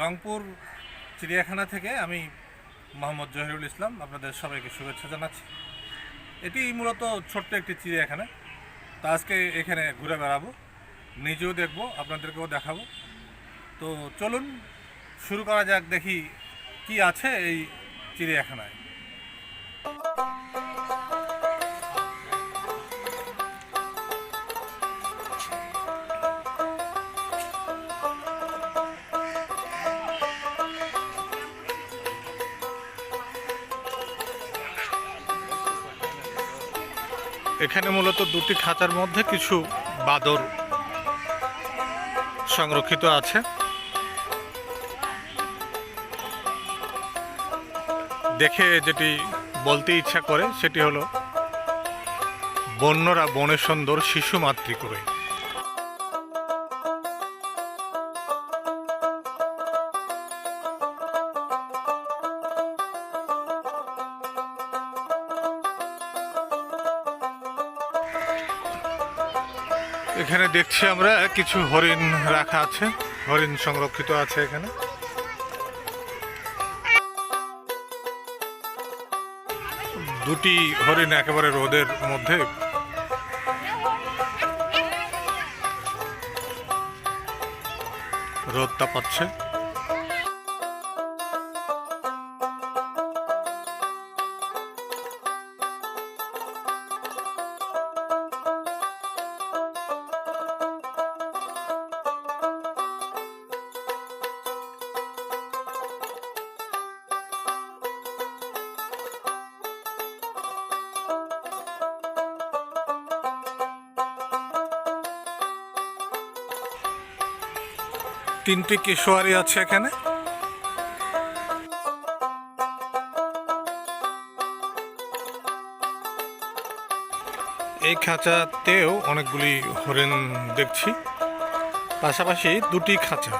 রংপুর চিড়িয়াখানা থেকে আমি মোহাম্মদ জহিরুল ইসলাম আপনাদের সবাইকে শুভেচ্ছা জানাচ্ছি। এটি মূলত ছোট্ট একটি চিড়িয়াখানা। তা আজকে এখানে ঘুরে বেড়াবো, নিজেও দেখব, আপনাদেরকেও দেখাবো। তো চলুন, শুরু করা যাক, দেখি কি আছে এই চিড়িয়াখানায়। এখানে মূলত দুটি খাঁচার মধ্যে কিছু বাদর সংরক্ষিত আছে। দেখে যেটি বলতে ইচ্ছা করে, সেটি হলো বন্যরা বনে সুন্দর শিশু মাতৃ করে। এখানে দেখছি আমরা কিছু হরিণ রাখা আছে, হরিণ সংরক্ষিত আছে এখানে। দুটি হরিণ একেবারে রোদের মধ্যে। রোদটা পাচ্ছে। তিনটি কেশোয়ারি আছে এখানে? এই খাঁচাতেও অনেকগুলি হরিণ দেখছি। পাশাপাশি দুটি খাঁচা।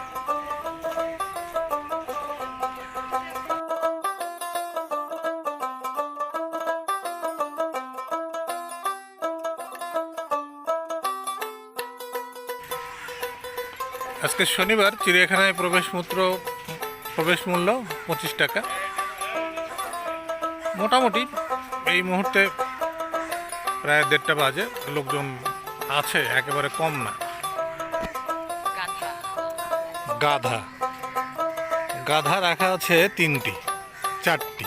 আজকে শনিবার, চিড়িয়াখানায় প্রবেশ মূত্র, প্রবেশ মূল্য পঁচিশ টাকা। মোটামুটি এই মুহূর্তে প্রায় দেড়টা বাজে, লোকজন আছে, একেবারে কম না। গাধা। গাধা রাখা আছে তিনটি, চারটি।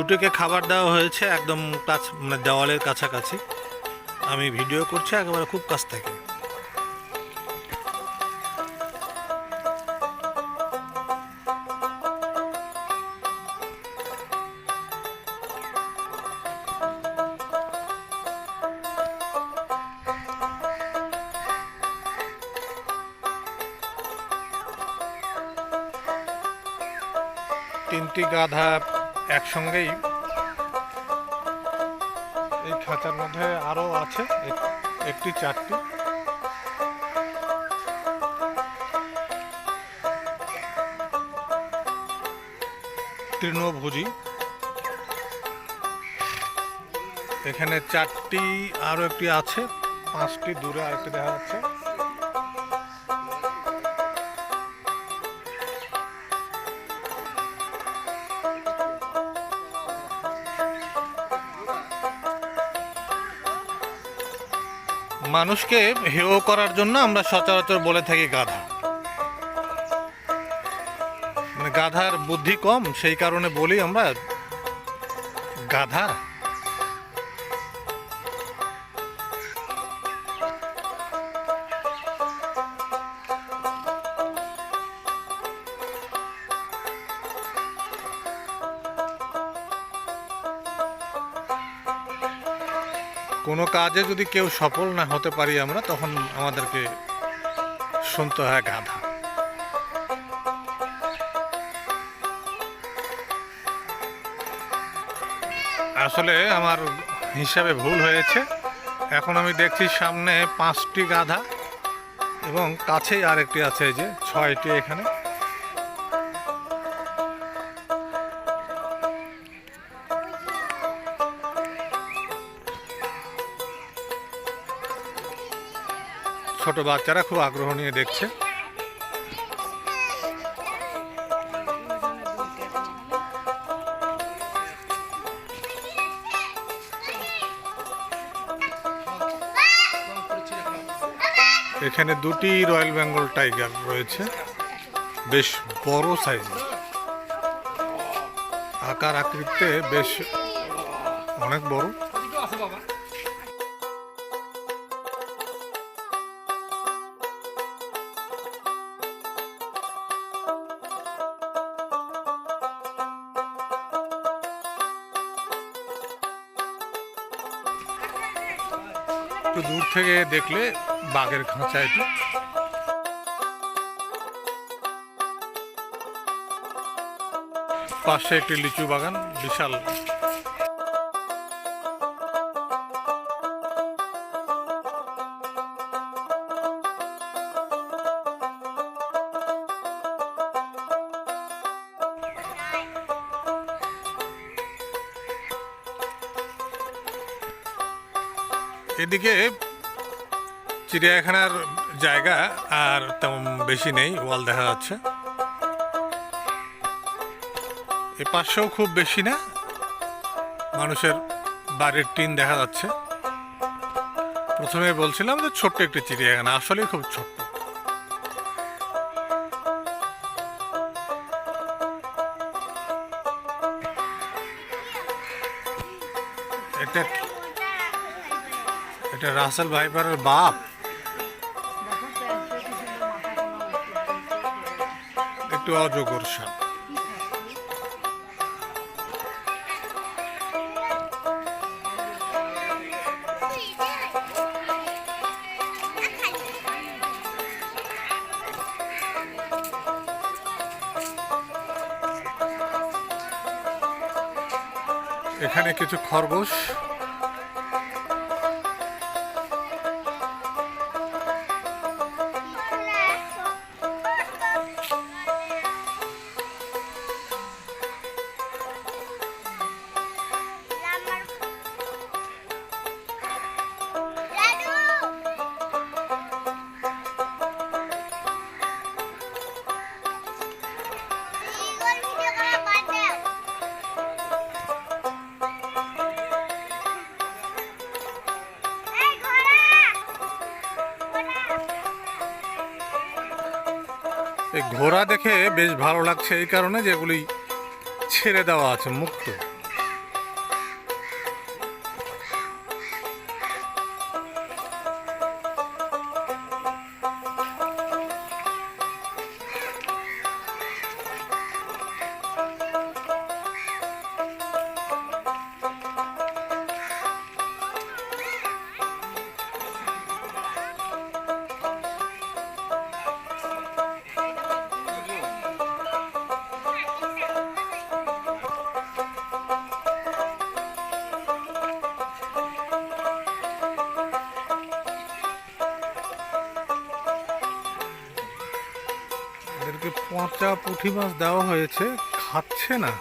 দুটোকে খাবার দেওয়া হয়েছে একদম কাছ মানে দেওয়ালের কাছাকাছি। আমি ভিডিও করছি একেবারে খুব কাছ থেকে। তিনটি গাধা একসঙ্গেই এই খাঁচার মধ্যে আরও আছে একটি, চারটি। তৃণভোজী। এখানে চারটি আরও একটি আছে, পাঁচটি দূরে আরেকটি দেখা যাচ্ছে। মানুষকে হেয় করার জন্য আমরা সচরাচর বলে থাকি গাধা। মানে গাধার বুদ্ধি কম, সেই কারণে বলি আমরা গাধা। কোনো কাজে যদি কেউ সফল না হতে পারি আমরা, তখন আমাদেরকে শুনতে হয় গাধা। আসলে আমার হিসাবে ভুল হয়েছে। এখন আমি দেখছি সামনে পাঁচটি গাধা এবং কাছেই আরেকটি আছে যে ছয়টি এখানে। ছোট বাচ্চারা খুব আগ্রহ নিয়ে দেখছে। এখানে দুটি রয়্যাল বেঙ্গল টাইগার রয়েছে। বেশ বড় সাইজ। আকার আকৃতিতে বেশ অনেক বড়। একটু দূর থেকে দেখলে বাঘের খাঁচা এটি। পাশে একটি লিচু বাগান বিশাল। এদিকে চিড়িয়াখানার জায়গা আর তেমন বেশি নেই, ওয়াল দেখা যাচ্ছে। এ পাশেও খুব বেশি না, মানুষের বাড়ির টিন দেখা যাচ্ছে। প্রথমে বলছিলাম যে ছোট্ট একটি চিড়িয়াখানা, আসলেই খুব ছোট্ট। এটা এটা রাসেল ভাইপারের বাপ। একটু অজগর সাপ এখানে কিছু খরগোশ। ঘোড়া দেখে বেশ ভালো লাগছে এই কারণে যেগুলি ছেড়ে দেওয়া আছে মুক্ত। এদেরকে পচা পুঁটি মাছ দেওয়া হয়েছে, খাচ্ছে না।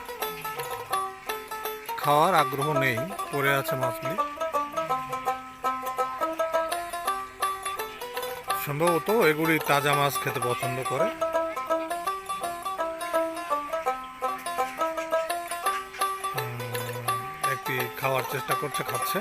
খাওয়ার আগ্রহ নেই, পড়ে আছে মাছগুলি। সম্ভবত এগুলি তাজা মাছ খেতে পছন্দ করে। একটি খাওয়ার চেষ্টা করছে, খাচ্ছে।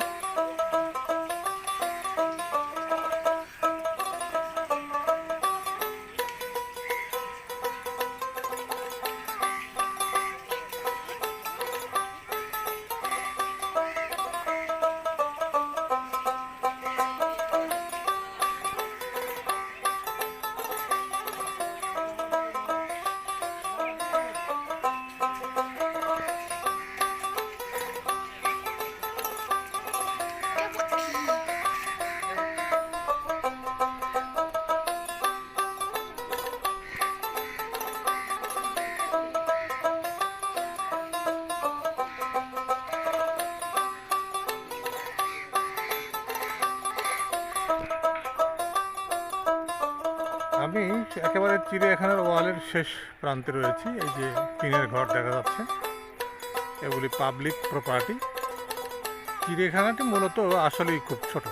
একেবারে চিড়িয়াখানার ওয়ালের শেষ প্রান্তে রয়েছি। এই যে টিনের ঘর দেখা যাচ্ছে। এগুলি পাবলিক প্রপার্টি চিড়িয়াখানাটি মূলত আসলেই খুব ছোট।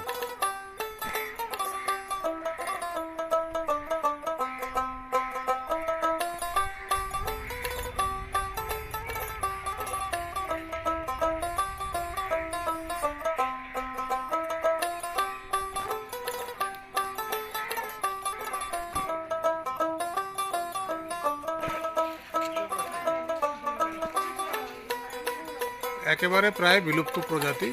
একেবারে প্রায় বিলুপ্ত প্রজাতি।